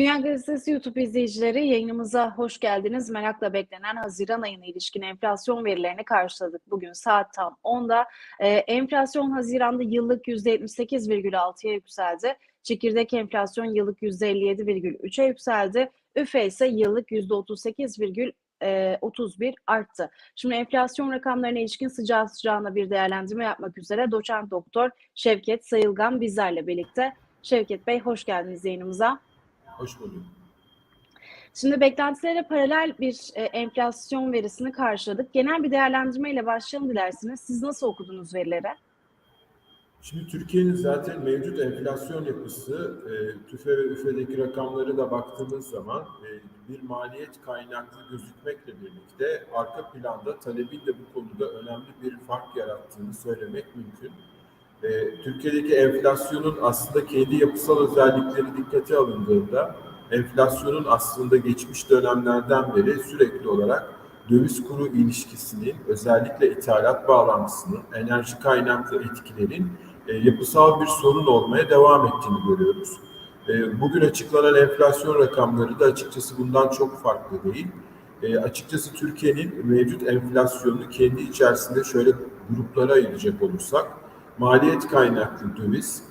Dünya Gazetesi YouTube izleyicileri yayınımıza hoş geldiniz. Merakla beklenen Haziran ayına ilişkin enflasyon verilerini karşıladık. Bugün saat tam 10'da. Ee, enflasyon Haziran'da yıllık %78,6'ya yükseldi. Çekirdek enflasyon yıllık %57,3'e yükseldi. üfe ise yıllık %38,31 arttı. Şimdi enflasyon rakamlarına ilişkin sıcağı sıcağına bir değerlendirme yapmak üzere doçent doktor Şevket Sayılgan bizlerle birlikte. Şevket Bey hoş geldiniz yayınımıza. Hoş bulduk. Şimdi beklentilere paralel bir e, enflasyon verisini karşıladık. Genel bir değerlendirmeyle başlayalım dilerseniz. Siz nasıl okudunuz verileri? Şimdi Türkiye'nin zaten mevcut enflasyon yapısı, e, TÜFE ve ÜFE'deki rakamları da baktığımız zaman e, bir maliyet kaynaklı gözükmekle birlikte arka planda talebin de bu konuda önemli bir fark yarattığını söylemek mümkün. E, Türkiye'deki enflasyonun aslında kendi yapısal özellikleri dikkate alındığında enflasyonun aslında geçmiş dönemlerden beri sürekli olarak döviz kuru ilişkisinin özellikle ithalat bağlantısının enerji kaynaklı etkilerin e, yapısal bir sorun olmaya devam ettiğini görüyoruz. E, bugün açıklanan enflasyon rakamları da açıkçası bundan çok farklı değil. E, açıkçası Türkiye'nin mevcut enflasyonunu kendi içerisinde şöyle gruplara ayıracak olursak maliyet kaynaklı döviz,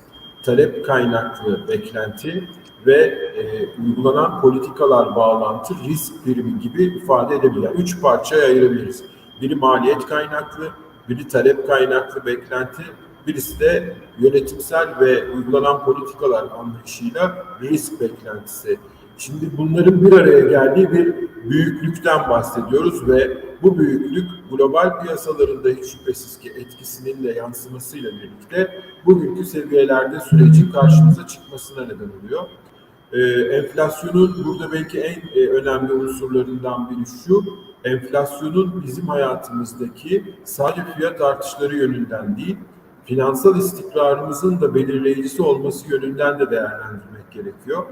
talep kaynaklı beklenti ve e, uygulanan politikalar bağlantı risk primi gibi ifade edebilir. Üç parçaya ayırabiliriz. Biri maliyet kaynaklı, biri talep kaynaklı beklenti, birisi de yönetimsel ve uygulanan politikalar anlayışıyla risk beklentisi. Şimdi bunların bir araya geldiği bir büyüklükten bahsediyoruz ve bu büyüklük global piyasalarında hiç şüphesiz ki etkisinin de yansımasıyla birlikte bugünkü seviyelerde sürecin karşımıza çıkmasına neden oluyor. Ee, enflasyonun burada belki en e, önemli unsurlarından biri şu, enflasyonun bizim hayatımızdaki sadece fiyat artışları yönünden değil, finansal istikrarımızın da belirleyicisi olması yönünden de değerlendirmek gerekiyor.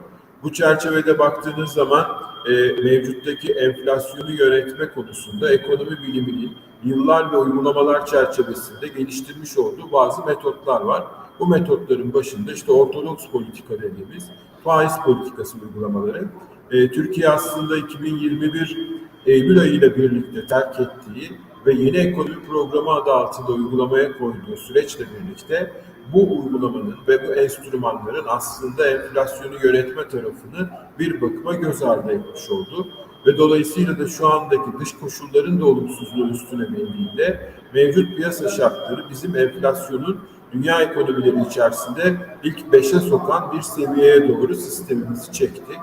Bu çerçevede baktığınız zaman e, mevcuttaki enflasyonu yönetme konusunda ekonomi biliminin yıllar ve uygulamalar çerçevesinde geliştirmiş olduğu bazı metotlar var. Bu metotların başında işte ortodoks politika dediğimiz faiz politikası uygulamaları. E, Türkiye aslında 2021 Eylül ayı ile birlikte terk ettiği ve yeni ekonomi programı adı altında uygulamaya koyduğu süreçle birlikte bu uygulamanın ve bu enstrümanların aslında enflasyonu yönetme tarafını bir bakıma göz ardı etmiş oldu. Ve dolayısıyla da şu andaki dış koşulların da olumsuzluğu üstüne bindiğinde mevcut piyasa şartları bizim enflasyonun dünya ekonomileri içerisinde ilk beşe sokan bir seviyeye doğru sistemimizi çekti.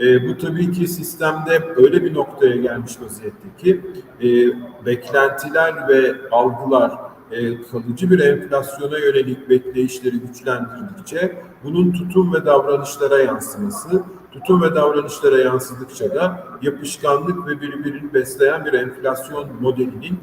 E, bu tabii ki sistemde öyle bir noktaya gelmiş vaziyette ki e, beklentiler ve algılar e, kalıcı bir enflasyona yönelik bekleyişleri güçlendirdikçe bunun tutum ve davranışlara yansıması, tutum ve davranışlara yansıdıkça da yapışkanlık ve birbirini besleyen bir enflasyon modelinin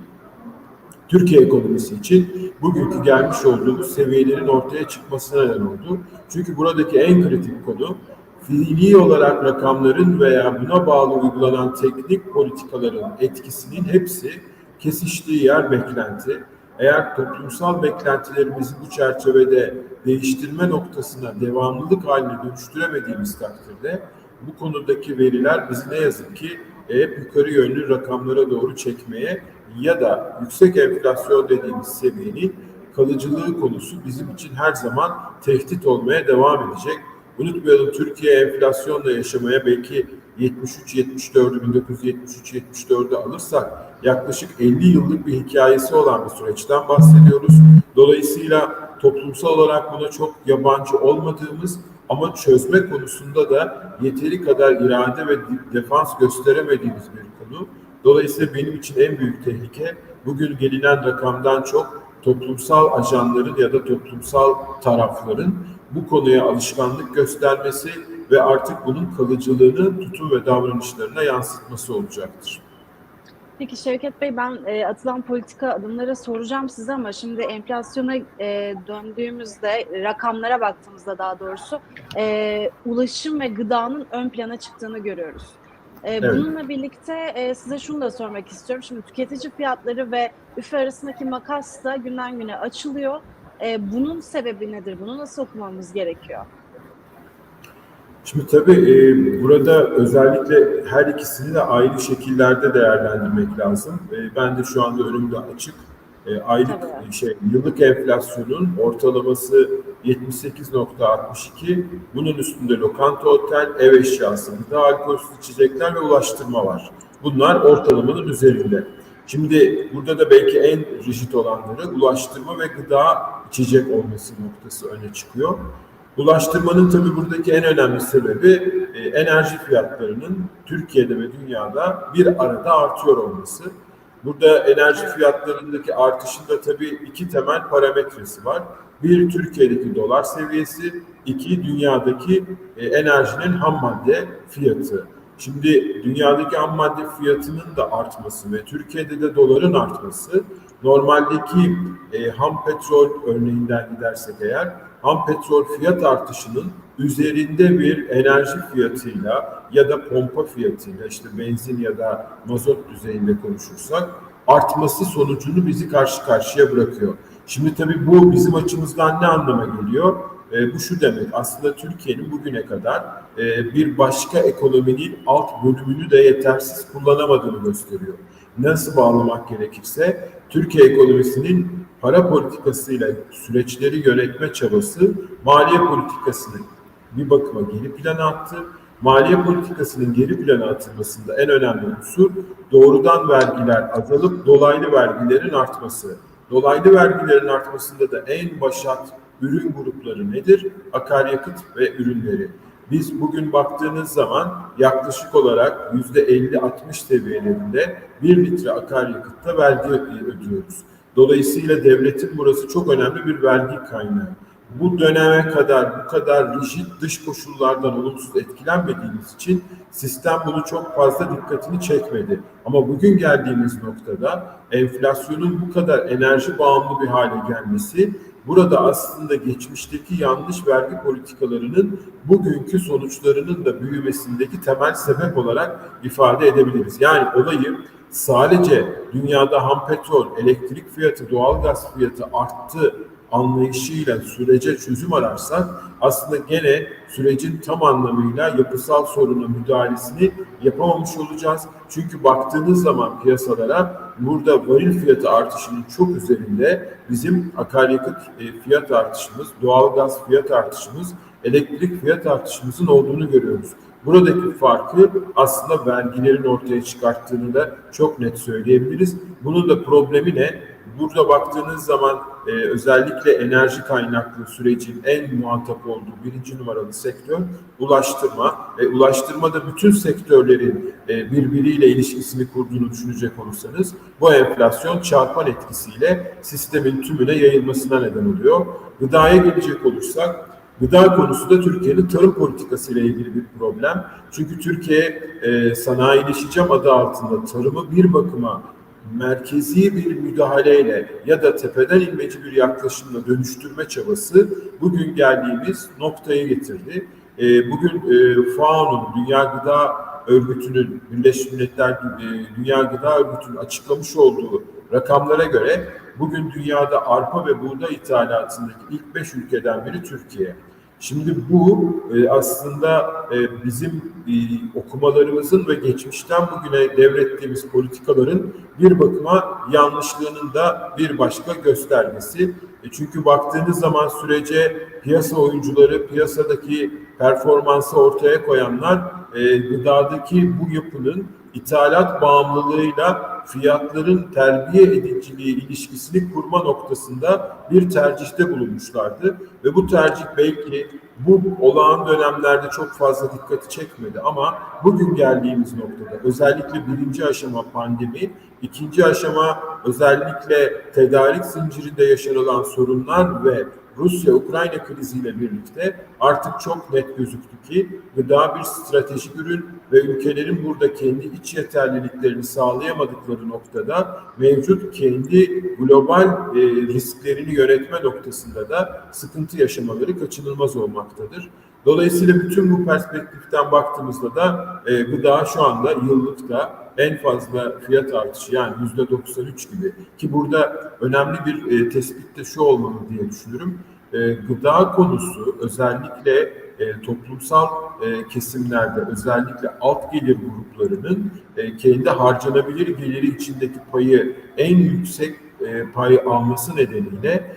Türkiye ekonomisi için bugünkü gelmiş olduğumuz seviyelerin ortaya çıkmasına neden oldu. Çünkü buradaki en kritik konu fiili olarak rakamların veya buna bağlı uygulanan teknik politikaların etkisinin hepsi kesiştiği yer beklenti. Eğer toplumsal beklentilerimizi bu çerçevede değiştirme noktasına devamlılık haline dönüştüremediğimiz takdirde bu konudaki veriler bizi ne yazık ki hep yukarı yönlü rakamlara doğru çekmeye ya da yüksek enflasyon dediğimiz seviyenin kalıcılığı konusu bizim için her zaman tehdit olmaya devam edecek. Unutmayalım Türkiye enflasyonla yaşamaya belki 73-74'ü 1973-74'ü alırsak yaklaşık 50 yıllık bir hikayesi olan bir süreçten bahsediyoruz. Dolayısıyla toplumsal olarak buna çok yabancı olmadığımız ama çözme konusunda da yeteri kadar irade ve defans gösteremediğimiz bir konu. Dolayısıyla benim için en büyük tehlike bugün gelinen rakamdan çok toplumsal ajanların ya da toplumsal tarafların bu konuya alışkanlık göstermesi ve artık bunun kalıcılığını tutum ve davranışlarına yansıtması olacaktır. Peki Şevket Bey ben e, atılan politika adımları soracağım size ama şimdi enflasyona e, döndüğümüzde rakamlara baktığımızda daha doğrusu e, ulaşım ve gıdanın ön plana çıktığını görüyoruz. E, evet. Bununla birlikte e, size şunu da sormak istiyorum. Şimdi tüketici fiyatları ve üfe arasındaki makas da günden güne açılıyor. E, bunun sebebi nedir? Bunu nasıl okumamız gerekiyor? Şimdi tabii e, burada özellikle her ikisini de ayrı şekillerde değerlendirmek lazım. E, ben de şu anda önümde açık. E, aylık Tabii. e, şey yıllık enflasyonun ortalaması 78.62. Bunun üstünde lokanta, otel, ev eşyası, gıda, alkolsüz içecekler ve ulaştırma var. Bunlar ortalamanın üzerinde. Şimdi burada da belki en rigid olanları ulaştırma ve gıda içecek olması noktası öne çıkıyor. Ulaştırmanın tabii buradaki en önemli sebebi e, enerji fiyatlarının Türkiye'de ve dünyada bir arada artıyor olması. Burada enerji fiyatlarındaki artışında tabii iki temel parametresi var. Bir Türkiye'deki dolar seviyesi, iki dünyadaki e, enerjinin ham madde fiyatı. Şimdi dünyadaki ham madde fiyatının da artması ve Türkiye'de de doların artması normaldeki e, ham petrol örneğinden gidersek eğer ham petrol fiyat artışının üzerinde bir enerji fiyatıyla ya da pompa fiyatıyla işte benzin ya da mazot düzeyinde konuşursak artması sonucunu bizi karşı karşıya bırakıyor. Şimdi tabii bu bizim açımızdan ne anlama geliyor? E, bu şu demek aslında Türkiye'nin bugüne kadar e, bir başka ekonominin alt bölümünü de yetersiz kullanamadığını gösteriyor. Nasıl bağlamak gerekirse Türkiye ekonomisinin para politikasıyla süreçleri yönetme çabası maliye politikasını bir bakıma geri plana attı. Maliye politikasının geri plana atılmasında en önemli unsur doğrudan vergiler azalıp dolaylı vergilerin artması. Dolaylı vergilerin artmasında da en başat ürün grupları nedir? Akaryakıt ve ürünleri. Biz bugün baktığınız zaman yaklaşık olarak %50-60 seviyelerinde 1 litre akaryakıtta vergi ödüyoruz. Dolayısıyla devletin burası çok önemli bir vergi kaynağı. Bu döneme kadar bu kadar rigid dış koşullardan olumsuz etkilenmediğimiz için sistem bunu çok fazla dikkatini çekmedi. Ama bugün geldiğimiz noktada enflasyonun bu kadar enerji bağımlı bir hale gelmesi burada aslında geçmişteki yanlış vergi politikalarının bugünkü sonuçlarının da büyümesindeki temel sebep olarak ifade edebiliriz. Yani olayı sadece dünyada ham petrol, elektrik fiyatı, doğalgaz fiyatı arttı anlayışıyla sürece çözüm ararsak aslında gene sürecin tam anlamıyla yapısal soruna müdahalesini yapamamış olacağız. Çünkü baktığınız zaman piyasalara burada varil fiyatı artışının çok üzerinde bizim akaryakıt e, fiyat artışımız, doğalgaz fiyat artışımız, elektrik fiyat artışımızın olduğunu görüyoruz. Buradaki farkı aslında vergilerin ortaya çıkarttığını da çok net söyleyebiliriz. Bunun da problemi ne? Burada baktığınız zaman e, özellikle enerji kaynaklı sürecin en muhatap olduğu birinci numaralı sektör ulaştırma ve ulaştırmada bütün sektörlerin e, birbiriyle ilişkisini kurduğunu düşünecek olursanız bu enflasyon çarpan etkisiyle sistemin tümüne yayılmasına neden oluyor. Gıdaya gelecek olursak Gıda konusu da Türkiye'nin tarım politikası ile ilgili bir problem. Çünkü Türkiye e, sanayileşeceğim adı altında tarımı bir bakıma merkezi bir müdahaleyle ya da tepeden inmeci bir yaklaşımla dönüştürme çabası bugün geldiğimiz noktaya getirdi. E, bugün e, FAO'nun, Dünya Gıda Örgütü'nün, Birleşmiş Milletler e, Dünya Gıda Örgütü'nün açıklamış olduğu rakamlara göre bugün dünyada arpa ve buğday ithalatındaki ilk beş ülkeden biri Türkiye. Şimdi bu e, aslında e, bizim e, okumalarımızın ve geçmişten bugüne devrettiğimiz politikaların bir bakıma yanlışlığının da bir başka göstergesi. E, çünkü baktığınız zaman sürece piyasa oyuncuları, piyasadaki performansı ortaya koyanlar e, gıdadaki bu yapının ithalat bağımlılığıyla fiyatların terbiye ediciliği ilişkisini kurma noktasında bir tercihte bulunmuşlardı. Ve bu tercih belki bu olağan dönemlerde çok fazla dikkati çekmedi ama bugün geldiğimiz noktada özellikle birinci aşama pandemi, ikinci aşama özellikle tedarik zincirinde yaşanılan sorunlar ve Rusya-Ukrayna kriziyle birlikte artık çok net gözüktü ki gıda bir stratejik ürün ve ülkelerin burada kendi iç yeterliliklerini sağlayamadıkları noktada mevcut kendi global e, risklerini yönetme noktasında da sıkıntı yaşamaları kaçınılmaz olmaktadır. Dolayısıyla bütün bu perspektiften baktığımızda da e, gıda şu anda yıllıkta en fazla fiyat artışı yani yüzde 93 gibi ki burada önemli bir e, tespit de şu olmalı diye düşünürüm. E, gıda konusu özellikle e, toplumsal e, kesimlerde özellikle alt gelir gruplarının e, kendi harcanabilir geliri içindeki payı en yüksek e, payı alması nedeniyle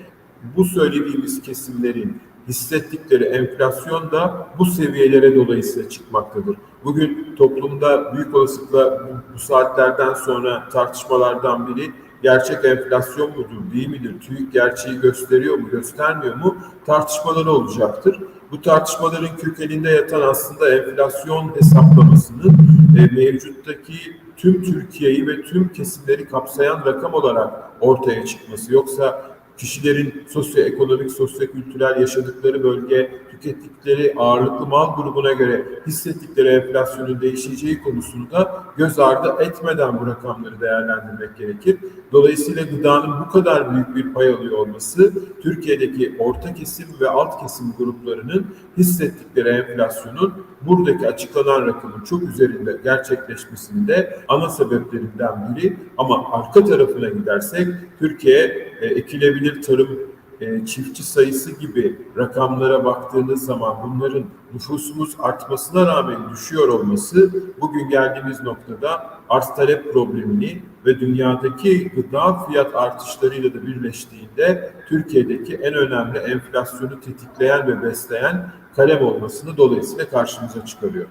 bu söylediğimiz kesimlerin hissettikleri enflasyon da bu seviyelere dolayısıyla çıkmaktadır. Bugün toplumda büyük olasılıkla bu, saatlerden sonra tartışmalardan biri gerçek enflasyon mudur, değil midir, TÜİK gerçeği gösteriyor mu, göstermiyor mu tartışmaları olacaktır. Bu tartışmaların kökeninde yatan aslında enflasyon hesaplamasının e, mevcuttaki tüm Türkiye'yi ve tüm kesimleri kapsayan rakam olarak ortaya çıkması. Yoksa kişilerin sosyoekonomik, sosyokültürel yaşadıkları bölge, tükettikleri ağırlıklı mal grubuna göre hissettikleri enflasyonun değişeceği konusunu da göz ardı etmeden bu rakamları değerlendirmek gerekir. Dolayısıyla gıdanın bu kadar büyük bir pay alıyor olması Türkiye'deki orta kesim ve alt kesim gruplarının hissettikleri enflasyonun buradaki açıklanan rakamın çok üzerinde gerçekleşmesinin de ana sebeplerinden biri. Ama arka tarafına gidersek Türkiye e, ekilebilir tarım e, çiftçi sayısı gibi rakamlara baktığınız zaman bunların nüfusumuz artmasına rağmen düşüyor olması bugün geldiğimiz noktada arz talep problemini ve dünyadaki gıda fiyat artışlarıyla da birleştiğinde Türkiye'deki en önemli enflasyonu tetikleyen ve besleyen kalem olmasını dolayısıyla karşımıza çıkarıyor.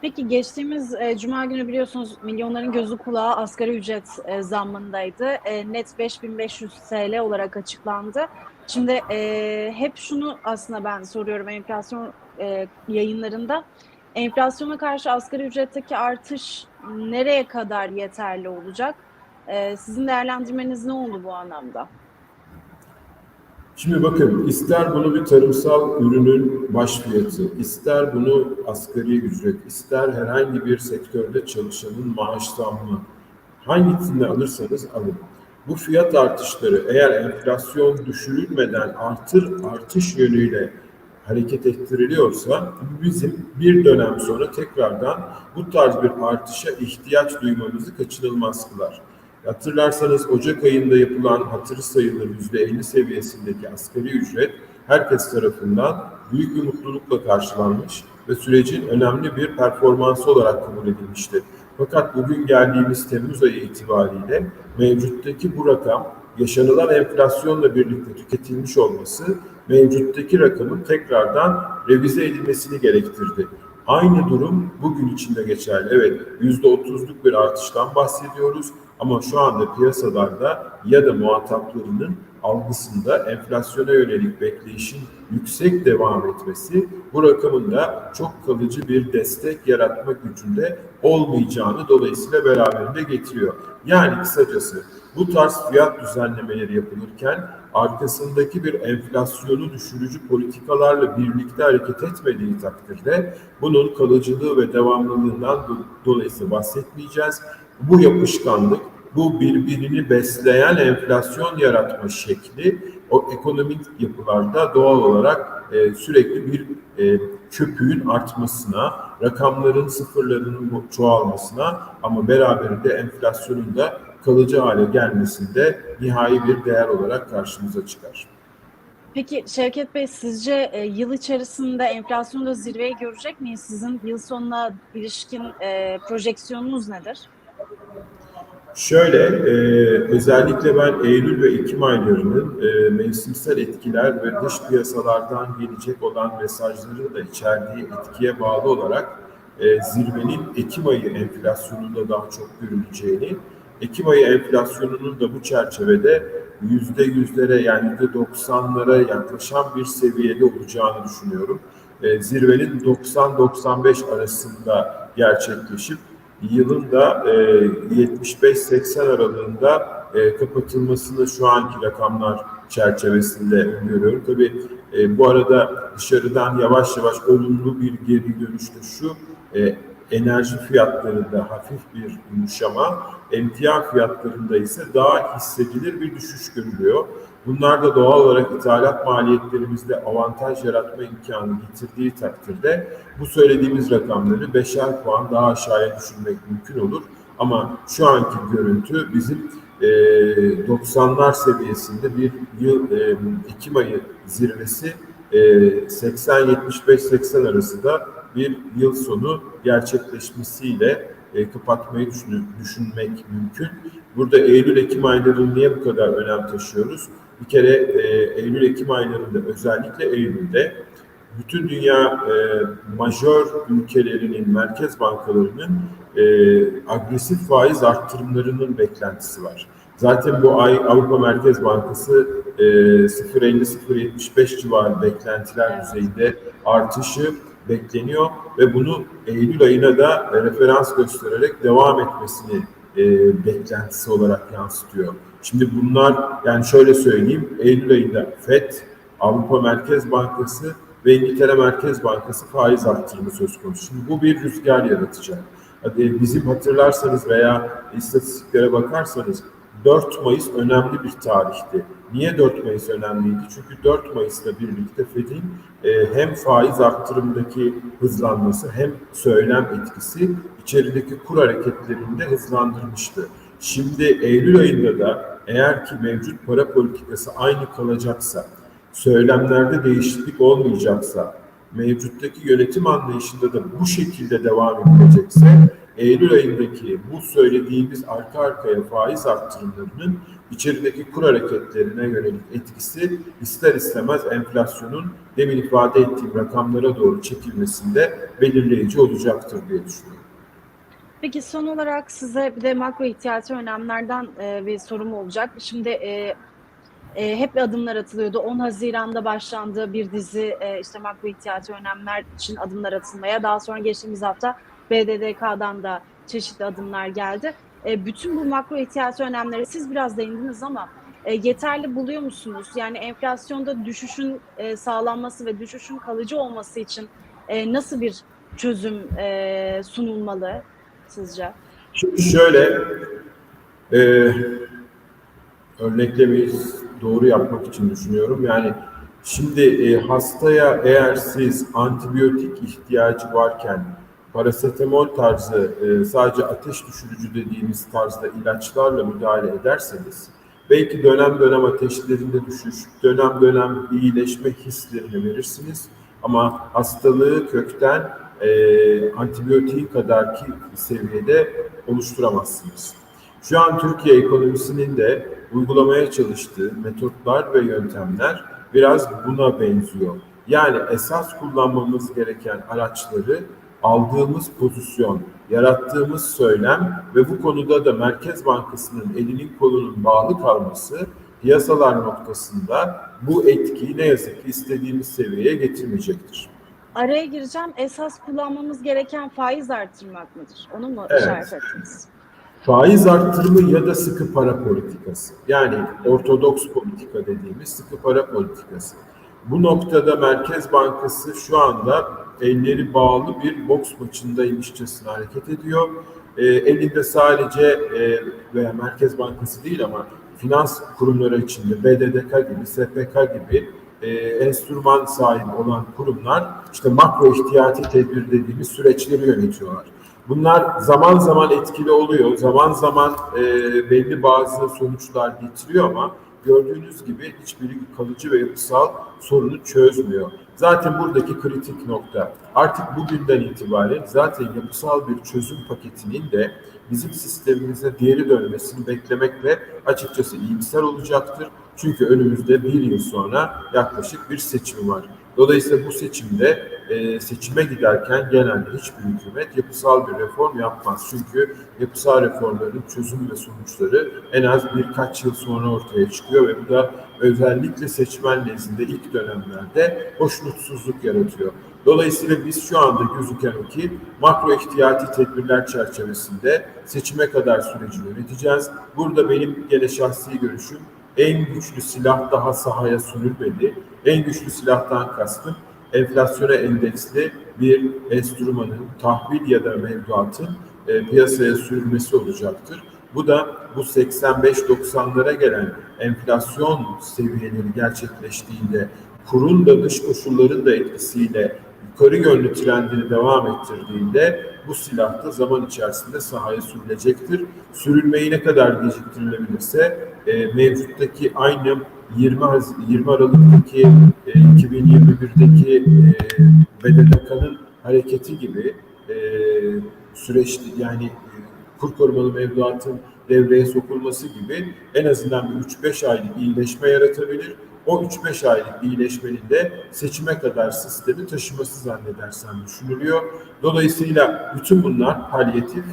Peki geçtiğimiz e, Cuma günü biliyorsunuz milyonların gözü kulağı asgari ücret e, zammındaydı. E, net 5500 TL olarak açıklandı. Şimdi e, hep şunu aslında ben soruyorum enflasyon e, yayınlarında. Enflasyona karşı asgari ücretteki artış nereye kadar yeterli olacak? E, sizin değerlendirmeniz ne oldu bu anlamda? Şimdi bakın ister bunu bir tarımsal ürünün baş fiyatı, ister bunu asgari ücret, ister herhangi bir sektörde çalışanın maaş zammı, hangisini alırsanız alın. Bu fiyat artışları eğer enflasyon düşürülmeden artır artış yönüyle hareket ettiriliyorsa bizim bir dönem sonra tekrardan bu tarz bir artışa ihtiyaç duymamızı kaçınılmaz kılar. Hatırlarsanız Ocak ayında yapılan hatırı sayılır %50 seviyesindeki asgari ücret herkes tarafından büyük bir mutlulukla karşılanmış ve sürecin önemli bir performansı olarak kabul edilmişti. Fakat bugün geldiğimiz Temmuz ayı itibariyle mevcuttaki bu rakam yaşanılan enflasyonla birlikte tüketilmiş olması mevcuttaki rakamın tekrardan revize edilmesini gerektirdi. Aynı durum bugün içinde geçerli. Evet %30'luk bir artıştan bahsediyoruz ama şu anda piyasalarda ya da muhataplarının algısında enflasyona yönelik bekleyişin yüksek devam etmesi bu rakamın da çok kalıcı bir destek yaratma gücünde olmayacağını dolayısıyla beraberinde getiriyor. Yani kısacası bu tarz fiyat düzenlemeleri yapılırken arkasındaki bir enflasyonu düşürücü politikalarla birlikte hareket etmediği takdirde bunun kalıcılığı ve devamlılığından dolayısıyla bahsetmeyeceğiz. Bu yapışkanlık, bu birbirini besleyen enflasyon yaratma şekli o ekonomik yapılarda doğal olarak e, sürekli bir e, köpüğün artmasına, rakamların sıfırlarının çoğalmasına ama beraberinde enflasyonun da kalıcı hale gelmesinde nihai bir değer olarak karşımıza çıkar. Peki Şevket Bey sizce e, yıl içerisinde enflasyonda zirveyi görecek miyiz? Sizin yıl sonuna ilişkin e, projeksiyonunuz nedir? Şöyle, e, özellikle ben Eylül ve Ekim aylarının e, mevsimsel etkiler ve dış piyasalardan gelecek olan mesajları da içerdiği etkiye bağlı olarak e, zirvenin Ekim ayı enflasyonunda daha çok görüleceğini, Ekim ayı enflasyonunun da bu çerçevede yüzde yüzlere yani yüzde doksanlara yaklaşan bir seviyede olacağını düşünüyorum. E, zirvenin 90-95 arasında gerçekleşip yılın da e, 75-80 aralığında e, kapatılmasını şu anki rakamlar çerçevesinde öngörüyorum. Tabii e, bu arada dışarıdan yavaş yavaş olumlu bir geri dönüşte şu e, enerji fiyatlarında hafif bir yumuşama, emtia fiyatlarında ise daha hissedilir bir düşüş görülüyor. Bunlar da doğal olarak ithalat maliyetlerimizde avantaj yaratma imkanı getirdiği takdirde bu söylediğimiz rakamları beşer puan daha aşağıya düşürmek mümkün olur. Ama şu anki görüntü bizim e, 90'lar seviyesinde bir yıl e, Ekim ayı zirvesi e, 80-75-80 arası da bir yıl sonu gerçekleşmesiyle e, kapatmayı düşün, düşünmek mümkün. Burada Eylül-Ekim aylarını niye bu kadar önem taşıyoruz? Bir kere e, Eylül-Ekim aylarında özellikle Eylül'de bütün dünya e, majör ülkelerinin merkez bankalarının e, agresif faiz arttırımlarının beklentisi var. Zaten bu ay Avrupa Merkez Bankası e, 0.50-0.75 civarı beklentiler düzeyinde artışı bekleniyor ve bunu Eylül ayına da referans göstererek devam etmesini e, beklentisi olarak yansıtıyor. Şimdi bunlar yani şöyle söyleyeyim Eylül ayında FED, Avrupa Merkez Bankası ve İngiltere Merkez Bankası faiz arttırımı söz konusu. Şimdi bu bir rüzgar yaratacak. Hadi bizim hatırlarsanız veya istatistiklere bakarsanız 4 Mayıs önemli bir tarihti. Niye 4 Mayıs önemliydi? Çünkü 4 Mayıs'la birlikte Fed'in e, hem faiz arttırımdaki hızlanması hem söylem etkisi içerideki kur hareketlerini de hızlandırmıştı. Şimdi Eylül ayında da eğer ki mevcut para politikası aynı kalacaksa, söylemlerde değişiklik olmayacaksa, mevcuttaki yönetim anlayışında da bu şekilde devam edilecekse, Eylül ayındaki bu söylediğimiz arka arkaya faiz arttırımlarının içerideki kur hareketlerine yönelik etkisi ister istemez enflasyonun demin ifade ettiğim rakamlara doğru çekilmesinde belirleyici olacaktır diye düşünüyorum. Peki son olarak size bir de makro ihtiyati önlemlerden e, bir sorum olacak. Şimdi e, e, hep adımlar atılıyordu. 10 Haziran'da başlandı bir dizi e, işte makro ihtiyati önlemler için adımlar atılmaya. Daha sonra geçtiğimiz hafta BDDK'dan da çeşitli adımlar geldi. E, bütün bu makro ihtiyati önlemleri siz biraz değindiniz ama e, yeterli buluyor musunuz? Yani enflasyonda düşüşün e, sağlanması ve düşüşün kalıcı olması için e, nasıl bir çözüm e, sunulmalı sizce? Şimdi şöyle, e, örneklemeyi doğru yapmak için düşünüyorum. Yani şimdi e, hastaya eğer siz antibiyotik ihtiyacı varken parasetamol tarzı e, sadece ateş düşürücü dediğimiz tarzda ilaçlarla müdahale ederseniz belki dönem dönem ateşlerinde düşüş, dönem dönem iyileşme hislerini verirsiniz ama hastalığı kökten e, antibiyotiği kadarki seviyede oluşturamazsınız. Şu an Türkiye ekonomisinin de uygulamaya çalıştığı metotlar ve yöntemler biraz buna benziyor. Yani esas kullanmamız gereken araçları aldığımız pozisyon, yarattığımız söylem ve bu konuda da Merkez Bankası'nın elinin kolunun bağlı kalması piyasalar noktasında bu etkiyi ne yazık ki istediğimiz seviyeye getirmeyecektir. Araya gireceğim. Esas kullanmamız gereken faiz artırmak mıdır? Onu mu Evet. işaret ettiniz? Faiz arttırımı ya da sıkı para politikası. Yani ortodoks politika dediğimiz sıkı para politikası. Bu noktada Merkez Bankası şu anda elleri bağlı bir boks maçındaymışçasına hareket ediyor. E, elinde sadece e, veya Merkez Bankası değil ama finans kurumları içinde BDDK gibi, SPK gibi e, enstrüman sahibi olan kurumlar işte makro ihtiyati tedbir dediğimiz süreçleri yönetiyorlar. Bunlar zaman zaman etkili oluyor, zaman zaman e, belli bazı sonuçlar getiriyor ama gördüğünüz gibi hiçbiri kalıcı ve yapısal sorunu çözmüyor. Zaten buradaki kritik nokta artık bugünden itibaren zaten yapısal bir çözüm paketinin de bizim sistemimize geri dönmesini beklemekle açıkçası iyimser olacaktır. Çünkü önümüzde bir yıl sonra yaklaşık bir seçim var. Dolayısıyla bu seçimde e, seçime giderken genelde hiçbir hükümet yapısal bir reform yapmaz. Çünkü yapısal reformların çözüm ve sonuçları en az birkaç yıl sonra ortaya çıkıyor ve bu da özellikle seçmen nezdinde ilk dönemlerde hoşnutsuzluk yaratıyor. Dolayısıyla biz şu anda gözüken o ki makro ihtiyati tedbirler çerçevesinde seçime kadar süreci yöneteceğiz. Burada benim gene şahsi görüşüm en güçlü silah daha sahaya sürülmedi. En güçlü silahtan kastım enflasyona endeksli bir enstrümanın, tahvil ya da mevduatın e, piyasaya sürülmesi olacaktır. Bu da bu 85-90'lara gelen enflasyon seviyeleri gerçekleştiğinde kurun da dış koşulların da etkisiyle yukarı yönlü trendini devam ettirdiğinde bu silah da zaman içerisinde sahaya sürülecektir. Sürülmeyi ne kadar geciktirilebilirse e, mevcuttaki aynı 20, Haz- 20 Aralık'taki e, 2021'deki e, BDDK'nın hareketi gibi e, süreç yani e, kur korumalı mevduatın devreye sokulması gibi en azından bir 3-5 aylık iyileşme yaratabilir. O 3-5 aylık iyileşmenin de seçime kadar sistemi taşıması zannedersem düşünülüyor. Dolayısıyla bütün bunlar palyatif,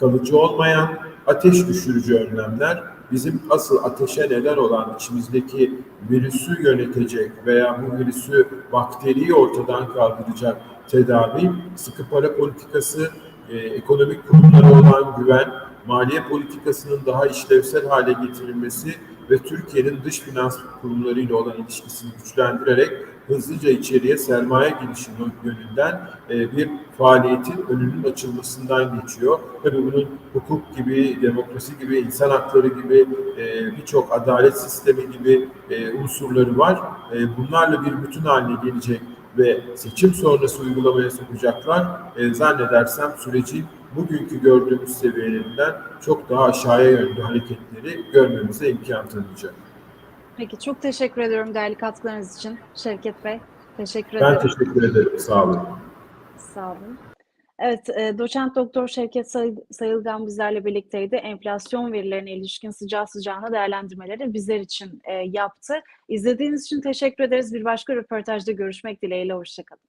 kalıcı olmayan, ateş düşürücü önlemler bizim asıl ateşe neden olan içimizdeki virüsü yönetecek veya bu virüsü, bakteriyi ortadan kaldıracak tedavi, sıkı para politikası, e, ekonomik kurumlara olan güven, maliye politikasının daha işlevsel hale getirilmesi ve Türkiye'nin dış finans kurumlarıyla olan ilişkisini güçlendirerek hızlıca içeriye sermaye girişi yönünden e, bir faaliyetin önünün açılmasından geçiyor. Tabii bunun hukuk gibi, demokrasi gibi, insan hakları gibi, e, birçok adalet sistemi gibi e, unsurları var. Bunlarla bir bütün haline gelecek ve seçim sonrası uygulamaya sokacaklar. E, zannedersem sürecin bugünkü gördüğümüz seviyelerinden çok daha aşağıya yönlü hareketleri görmemize imkan tanıyacak. Peki çok teşekkür ediyorum değerli katkılarınız için Şevket Bey. Teşekkür Ben ederim. teşekkür ederim. Sağ olun. Sağ olun. Evet, e, doçent doktor Şevket Say- Sayılgan bizlerle birlikteydi. Enflasyon verilerine ilişkin sıcağı sıcağına değerlendirmeleri bizler için e, yaptı. İzlediğiniz için teşekkür ederiz. Bir başka röportajda görüşmek dileğiyle. Hoşçakalın.